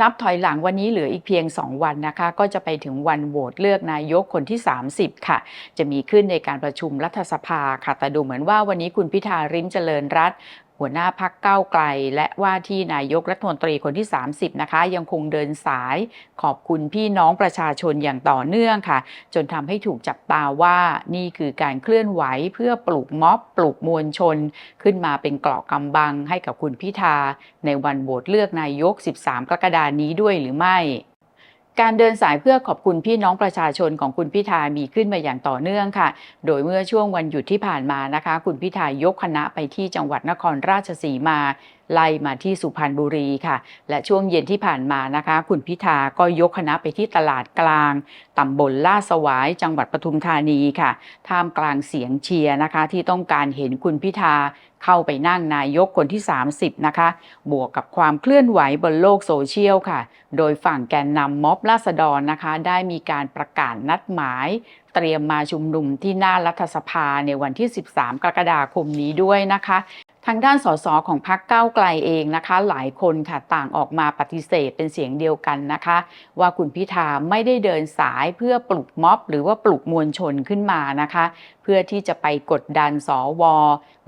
นับถอยหลังวันนี้เหลืออีกเพียง 2 วันนะคะ ก็จะไปถึงวันโหวตเลือกนายกคนที่ 30 ค่ะ จะมีขึ้นในการประชุมรัฐสภาค่ะแต่ดูเหมือนว่าวันนี้คุณพิธาริมเจริญรัต หัวหน้าพักเก้าไกล และว่าที่นายกรัฐมนตรีคนที่ 30 นะคะ ยังคงเดินสายขอบคุณพี่น้องประชาชนอย่างต่อเนื่องค่ะ จนทำให้ถูกจับตาว่านี่คือการเคลื่อนไหวเพื่อปลุกม็อบปลุกมวลชน ขึ้นมาเป็นเกราะกำบังให้กับคุณพิธา ในวันโหวตเลือกนายก 13 กรกฎานี้ด้วยหรือไม่ การเดินสายเพื่อขอบคุณพี่น้องประชาชนของคุณพิธามีขึ้นมาอย่างต่อเนื่องค่ะ โดยเมื่อช่วงวันหยุดที่ผ่านมานะคะ คุณพิธายกคณะไปที่จังหวัดนครราชสีมา ไล่มาที่สุพรรณบุรีค่ะ และช่วงเย็นที่ผ่านมานะคะ คุณพิธาก็ยกคณะไปที่ตลาดกลางตำบลลาดสวายจังหวัดปทุมธานีค่ะ ท่ามกลางเสียงเชียร์นะคะ ที่ต้องการเห็นคุณพิธาเข้าไปนั่งนายกคนที่ 30 นะคะ บวกกับความเคลื่อนไหวบนโลกโซเชียลค่ะ โดยฝั่งแกนนำม็อบราษฎรนะคะ ได้มีการประกาศนัดหมายเตรียมมาชุมนุมที่หน้ารัฐสภาในวันที่ 13 กรกฎาคมนี้ด้วยนะคะ ทางด้านสสของพรรคก้าวไกลเองนะคะ หลายคนค่ะต่างออกมาปฏิเสธเป็นเสียงเดียวกันนะคะ ว่าคุณพิธาไม่ได้เดินสายเพื่อปลุกม็อบ หรือว่าปลุกมวลชนขึ้นมานะคะ เพื่อที่จะไปกดดันสว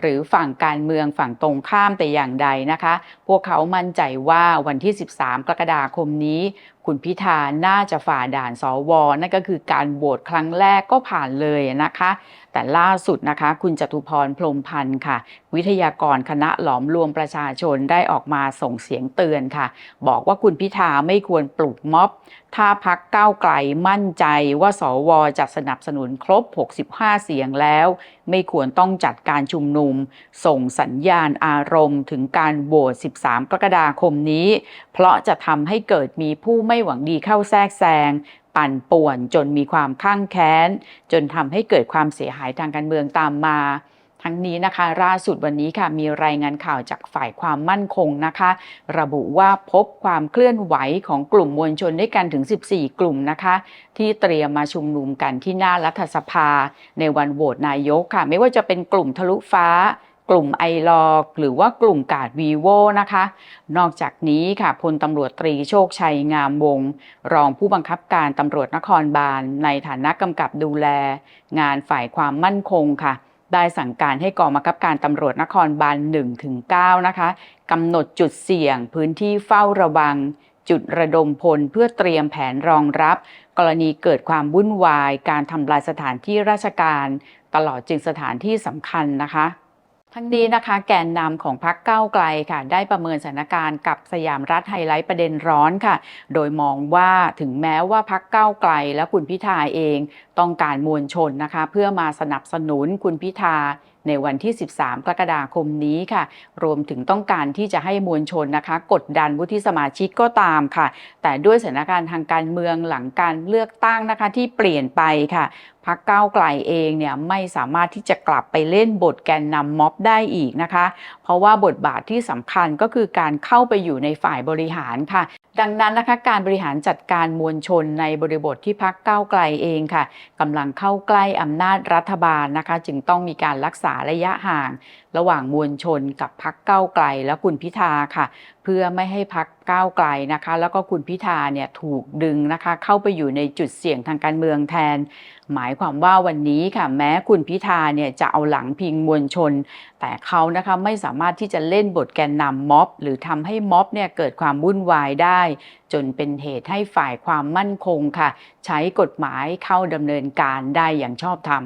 หรือฝั่งการเมืองฝั่งตรงข้ามแต่อย่างใดนะคะ พวกเขามั่นใจว่าวันที่ 13 กรกฎาคมนี้ คุณพิธาน่าจะฝ่าด่านสวนั่นก็คือการโหวตครั้งแรกก็ผ่านเลยนะคะ แต่ล่าสุดนะคะ คุณจตุพรพรหมพันธ์ค่ะ วิทยากรคณะหลอมรวมประชาชนได้ออกมาส่งเสียงเตือนค่ะ บอกว่าคุณพิธาไม่ควรปลุกม็อบ ถ้าพักก้าวไกลมั่นใจว่าสวจะสนับสนุนครบ 65 เสียงแล้ว ไม่ควรต้องจัดการชุมนุม ส่งสัญญาณอารมณ์ ถึงการโหวต 13 กรกฎาคมนี้ เพราะจะทำให้เกิดมีผู้ไม่หวังดีเข้าแทรกแซง ปั่นป่วนจนมีความข้างแค้น จนทำให้เกิดความเสียหายทางการเมืองตามมา ทั้งนี้นะคะล่าสุดวันนี้ค่ะมีรายงานข่าวจากฝ่ายความมั่นคงนะคะ ระบุว่าพบความเคลื่อนไหวของกลุ่มมวลชนด้วยกันถึง 14 กลุ่มนะคะ ที่เตรียมมาชุมนุมกันที่หน้ารัฐสภา ในวันโหวตนายกค่ะ ไม่ว่าจะเป็นกลุ่มทะลุฟ้า กลุ่มไอรอหรือว่ากลุ่มกาดวีโวนะคะ นอกจากนี้ค่ะพลตำรวจตรีโชคชัยงามวง รองผู้บังคับการตำรวจนครบาล ในฐานะกำกับดูแล งานฝ่ายความมั่นคงค่ะ ได้สั่งการให้กองบังคับการตำรวจนครบาล1ถึง9นะคะกำหนดจุดเสี่ยง พื้นที่เฝ้าระวัง จุดระดมพลเพื่อเตรียมแผนรองรับ กรณีเกิดความวุ่นวาย การทำลายสถานที่ราชการ ตลอดจึงสถานที่สำคัญนะคะ ทั้งนี้นะคะแกนนำของพรรคก้าไกลค่ะ ได้ประเมินสถานการณ์กับสยามรัฐไฮไลท์ประเด็นร้อนค่ะ โดยมองว่าถึงแม้ว่าพรรคก้าไกลและคุณพิธาเอง ต้องการมวลชนนะคะ เพื่อมาสนับสนุนคุณพิธา ในวันที่ 13 กรกฎาคมนี้ค่ะ รวมถึงต้องการที่จะให้มวลชนนะคะ กดดันวุฒิสมาชิกก็ตามค่ะ แต่ด้วยสถานการณ์ทางการเมืองหลังการเลือกตั้งนะคะที่เปลี่ยนไปค่ะพักก้าวไกลเองเนี่ยไม่สามารถที่จะกลับไปเล่นบทแกนนำม็อบได้อีกนะคะ เพราะว่าบทบาทที่สำคัญก็คือการเข้าไปอยู่ในฝ่ายบริหารค่ะ ดังนั้นนะคะการบริหารจัดการมวลชนในบริบทที่พักก้าวไกลเองค่ะกำลังเข้าใกล้อำนาจรัฐบาลนะคะ จึงต้องมีการรักษาระยะห่าง ระหว่างมวลชนกับพักก้าวไกลและคุณพิธาค่ะ พื่อไม่ให้พักก้าวไกลนะคะ แล้วก็คุณพิธาเนี่ยถูกดึงนะคะ เข้าไปอยู่ในจุดเสี่ยงทางการเมืองแทน หมายความว่าวันนี้ค่ะแม้คุณพิธาเนี่ยจะเอาหลังพิงมวลชน แต่เขานะคะไม่สามารถที่จะเล่นบทแกนนำม็อบ หรือทำให้ม็อบเนี่ยเกิดความวุ่นวายได้ จนเป็นเหตุให้ฝ่ายความมั่นคงค่ะ ใช้กฎหมายเข้าดำเนินการได้อย่างชอบธรรม